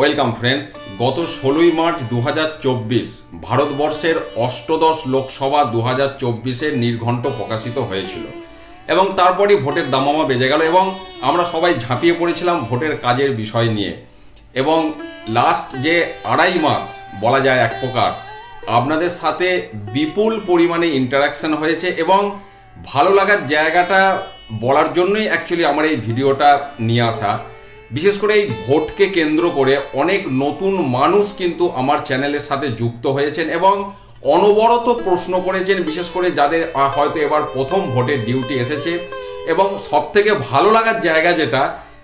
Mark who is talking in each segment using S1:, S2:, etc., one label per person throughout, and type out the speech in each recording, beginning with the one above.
S1: Welcome friends গত ষোলোই March দু হাজার চব্বিশ, ভারতবর্ষের অষ্টদশ লোকসভা দু হাজার চব্বিশের নির্ঘণ্ট প্রকাশিত হয়েছিল এবং তারপরই ভোটের দামামা বেজে গেল এবং আমরা সবাই ঝাঁপিয়ে পড়েছিলাম ভোটের কাজের বিষয় নিয়ে। এবং লাস্ট যে আড়াই মাস, বলা যায় এক প্রকার, আপনাদের সাথে বিপুল পরিমাণে ইন্টারাকশন হয়েছে এবং ভালো লাগার জায়গাটা বলার জন্যই অ্যাকচুয়ালি আমার এই ভিডিওটা নিয়ে আসা। বিশেষ করে এই ভোটকে কেন্দ্র করে অনেক নতুন মানুষ কিন্তু আমার চ্যানেলের সাথে যুক্ত হয়েছেন এবং অনবরত প্রশ্ন করেছেন, বিশেষ করে যাদের হয়তো এবার প্রথম ভোটের ডিউটি এসেছে। এবং সব থেকে ভালো লাগার জায়গা যেটা,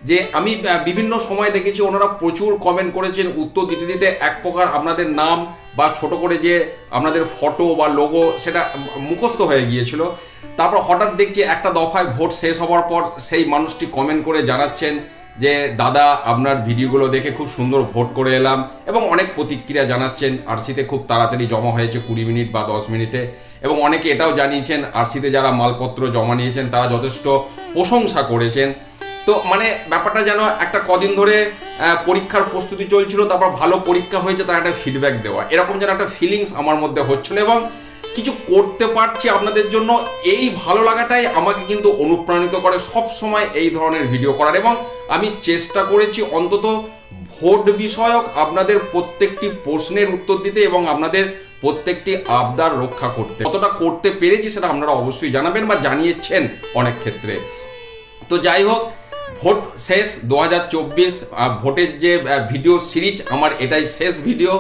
S1: যে আমি বিভিন্ন সময় দেখেছি ওনারা প্রচুর কমেন্ট করেছেন, উত্তর দিতে দিতে এক প্রকার আপনাদের নাম বা ছোট করে যে আপনাদের ফটো বা লোগো সেটা মুখস্থ হয়ে গিয়েছিল। তারপর হঠাৎ দেখছি একটা দফায় ভোট শেষ হওয়ার পর সেই মানুষটি কমেন্ট করে জানাচ্ছেন যে দাদা আপনার ভিডিওগুলো দেখে খুব সুন্দর ভোট করে এলাম এবং অনেক প্রতিক্রিয়া জানাচ্ছেন আরসিতে খুব তাড়াতাড়ি জমা হয়েছে কুড়ি মিনিট বা দশ মিনিটে। এবং অনেকে এটাও জানিয়েছেন আরসিতে যারা মালপত্র জমা নিয়েছেন তারা যথেষ্ট প্রশংসা করেছেন। তো মানে ব্যাপারটা যেন একটা কদিন ধরে পরীক্ষার প্রস্তুতি চলছিল, তারপর ভালো পরীক্ষা হয়েছে, তার একটা ফিডব্যাক দেওয়া। এরকম যেন একটা ফিলিংস আমার মধ্যে হচ্ছিল এবং কিছু করতে পারছি আপনাদের জন্য, এই ভালো লাগাটাই আমাকে কিন্তু অনুপ্রাণিত করে সব সময় এই ধরনের ভিডিও করার এবং আমি চেষ্টা করেছি অন্তত ভোট বিষয়ক আপনাদের প্রত্যেকটি প্রশ্নের উত্তর দিতে এবং আপনাদের প্রত্যেকটি আবদার রক্ষা করতে। কতটা করতে পেরেছি সেটা আপনারা অবশ্যই জানাবেন বা জানিয়েছেন অনেক ক্ষেত্রে। তো যাই হোক, ভোট শেষ, দু হাজার চব্বিশ ভোটের যে ভিডিও সিরিজ আমার এটাই শেষ ভিডিও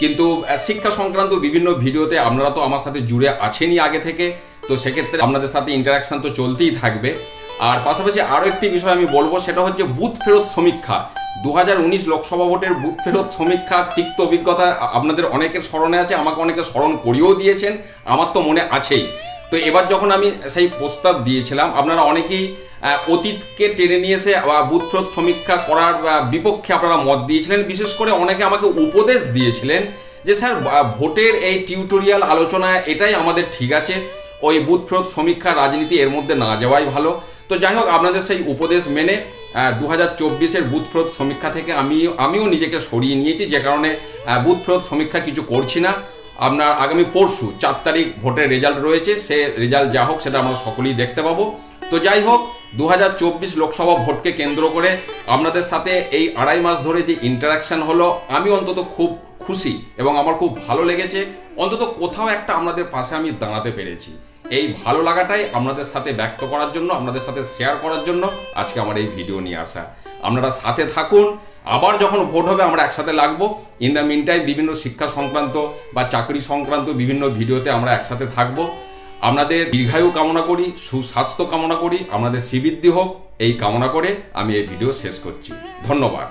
S1: কিন্তু শিক্ষা সংক্রান্ত বিভিন্ন ভিডিওতে আপনারা তো আমার সাথে জুড়ে আছেনই আগে থেকে, তো সেক্ষেত্রে আপনাদের সাথে ইন্টারাকশন তো চলতেই থাকবে। আর পাশাপাশি আরও একটি বিষয় আমি বলব, সেটা হচ্ছে বুথ ফেরত সমীক্ষা। দু হাজার উনিশ লোকসভা ভোটের বুথ ফেরত সমীক্ষা তিক্ত অভিজ্ঞতা আপনাদের অনেকের স্মরণে আছে, আমাকে অনেকে স্মরণ করিয়েও দিয়েছেন, আমার তো মনে আছেই। তো এবার যখন আমি সেই প্রস্তাব দিয়েছিলাম আপনারা অনেকেই অতীতকে টেনে নিয়ে এসে আহ, বুথ ফেরত সমীক্ষা করার বিপক্ষে আপনারা মত দিয়েছিলেন। বিশেষ করে অনেকে আমাকে উপদেশ দিয়েছিলেন যে স্যার ভোটের এই টিউটোরিয়াল আলোচনা এটাই আমাদের ঠিক আছে। ওই বুথ ফেরত সমীক্ষা রাজনীতি এর মধ্যে না যাওয়াই ভালো। তো যাই হোক আপনাদের সেই উপদেশ মেনে দু হাজার চব্বিশের বুথ ফেরত সমীক্ষা থেকে আমি আমিও নিজেকে সরিয়ে নিয়েছি। যে কারণে আহ, বুথ ফেরত সমীক্ষা কিছু করছি না। আপনার আগামী পরশু চার তারিখ ভোটের রেজাল্ট রয়েছে, সে রেজাল্ট যা হোক সেটা আমরা সকলেই দেখতে পাবো। তো যাই হোক দু হাজার চব্বিশ লোকসভা ভোটকে কেন্দ্র করে আপনাদের সাথে এই আড়াই মাস ধরে যে ইন্টারাকশন হলো, আমি অন্তত খুব খুশি এবং আমার খুব ভালো লেগেছে। অন্তত কোথাও একটা আপনাদের পাশে আমি দাঁড়াতে পেরেছি। এই ভালো লাগাটাই আপনাদের সাথে ব্যক্ত করার জন্য, আপনাদের সাথে শেয়ার করার জন্য আজকে আমার এই ভিডিও নিয়ে আসা। আপনারা সাথে থাকুন। আবার যখন ভোট হবে, আমরা একসাথে লাগবো। ইন দ্য মিন টাইম বিভিন্ন শিক্ষা সংক্রান্ত বা চাকরি সংক্রান্ত বিভিন্ন ভিডিওতে আমরা একসাথে থাকব। আপনাদের দীর্ঘায়ু কামনা করি, সুস্বাস্থ্য কামনা করি, আপনাদের শ্রীবৃদ্ধি হোক। এই কামনা করে আমি এই ভিডিও শেষ করছি। ধন্যবাদ।